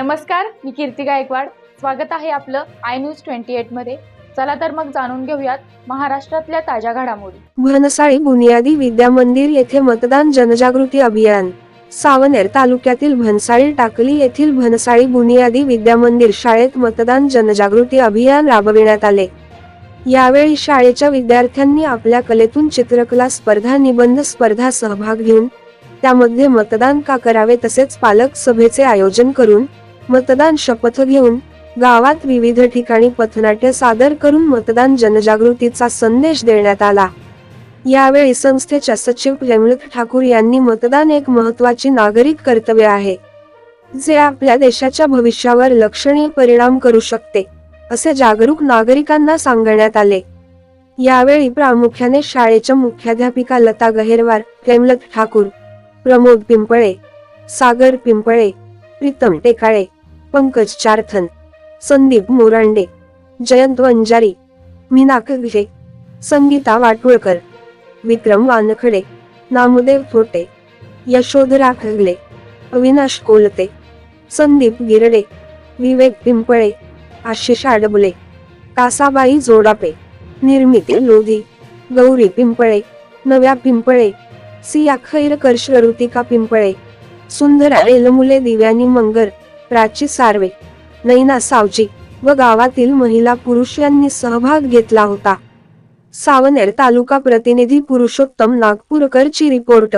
नमस्कार मी कीर्ती गायकवाड. स्वागत आहे आपलं आय न्यूज ट्वेंटी एटमध्ये. चला तर मग जाणून घेऊयात महाराष्ट्रातल्या ताज्या घडामोडी. भनसाळी बुनियादी विद्या मंदिर येथे मतदान जनजागृती अभियान. सावनेर तालुक्यातील भनसाळी टाकली येथील भनसाळी बुनियादी विद्या मंदिर शाळेत मतदान जनजागृती अभियान राबविण्यात आले. यावेळी शाळेच्या विद्यार्थ्यांनी आपल्या कलेतून चित्रकला स्पर्धा निबंध स्पर्धा सहभाग घेऊन त्यामध्ये मतदान का करावे तसेच पालक सभेचे आयोजन करून मतदान शपथ घेऊन गावात विविध ठिकाणी पथनाट्य सादर करून मतदान जनजागृतीचा संदेश देण्यात आला. यावेळी संस्थेच्या सचिव प्रेमलत ठाकूर यांनी मतदान एक महत्वाची नागरिक कर्तव्य आहे जे आपल्या देशाच्या भविष्यावर लक्षणीय परिणाम करू शकते असे जागरूक नागरिकांना सांगण्यात आले. यावेळी प्रामुख्याने शाळेच्या मुख्याध्यापिका लता गहेरवार प्रेमलत ठाकूर प्रमोद पिंपळे सागर पिंपळे प्रीतम टेकाळे पंकज चारथन संदीप मोरांडे जयंत वंजारी मीनाक विजय संगीता वाटुळकर विक्रम वानखडे नामदेव थोटे यशोधरा खगले अविनाश कोलते संदीप गिरडे विवेक पिंपळे आशिष आडबुले कासाबाई जोडापे निर्मिती लोधी गौरी पिंपळे नव्या पिंपळे सिया खैर कर्ष ऋतिका पिंपळे सुंदरा एलमुले दिव्यानी मंगर प्राची सार्वे नैना सावजी व गावातील महिला पुरुष यांनी सहभाग घेतला होता. सावनेर तालुका प्रतिनिधी पुरुषोत्तम नागपूरकरची रिपोर्ट.